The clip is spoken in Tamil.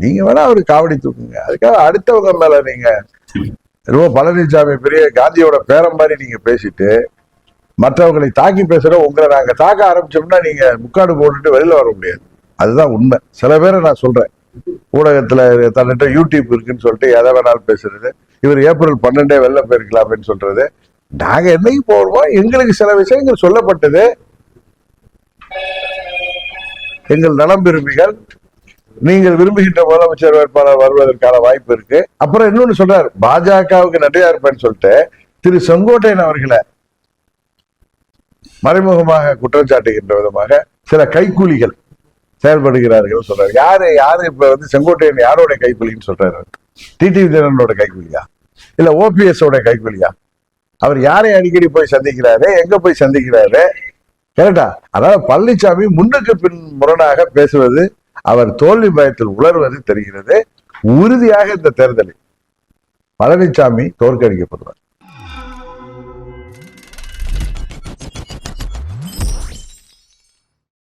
நீங்க வேணா அவரு காவடி தூக்குங்க. அதுக்காக அடுத்தவங்க மேல நீங்க ரொம்ப பழனிசாமி பெரிய காந்தியோட பேரம் மாதிரி நீங்க பேசிட்டு மற்றவங்களை தாக்கி பேசுற உங்களை நாங்க தாக்க ஆரம்பிச்சோம்னா நீங்க முக்காடு போட்டுட்டு வெளியில வர முடியாது. அதுதான் உண்மை. சில பேரை நான் சொல்றேன். ஊடகத்துல தன்னிட்ட யூடியூப் இருக்குன்னு சொல்லிட்டு எதை வேணாலும் பேசுறது. இவர் ஏப்ரல் பன்னெண்டே வெளில அப்படின்னு சொல்றது. நாங்க என்னைக்கு போறோமோ எங்களுக்கு சில விஷயங்கள் சொல்லப்பட்டது. எங்கள் நலம் விரும்பிகள் நீங்கள் விரும்புகின்ற முதலமைச்சர் வேட்பாளர் வருவதற்கான வாய்ப்பு இருக்கு. அப்புறம் இன்னொன்னு சொல்றாரு பாஜகவுக்கு நன்றியா இருப்பேன்னு சொல்லிட்டு திரு செங்கோட்டையன் அவர்களை மறைமுகமாக குற்றம் சாட்டுகின்ற விதமாக சில கைக்கூலிகள் செயல்படுகிறார்கள் சொல்றாரு. யாரு யாரு இப்ப வந்து செங்கோட்டையன் யாரோட கைக்கூலின்னு சொல்றாரு டிடி விஜயனோட கைக்கூலியா? இல்ல ஓபிஎஸ் ஓட கைக்கூலியா? அவர் யாரை அடிக்கடி போய் சந்திக்கிறாரு? எங்க போய் சந்திக்கிறாரு? கரெக்டா அதாவது பழனிசாமி முன்னுக்கு பின் முரணாக பேசுவது அவர் தோல்வி பயத்தில் உணர்வது தெரிகிறது. உறுதியாக இந்த தேர்தலில் பழனிசாமி தோற்கடிக்கப்படுவார்.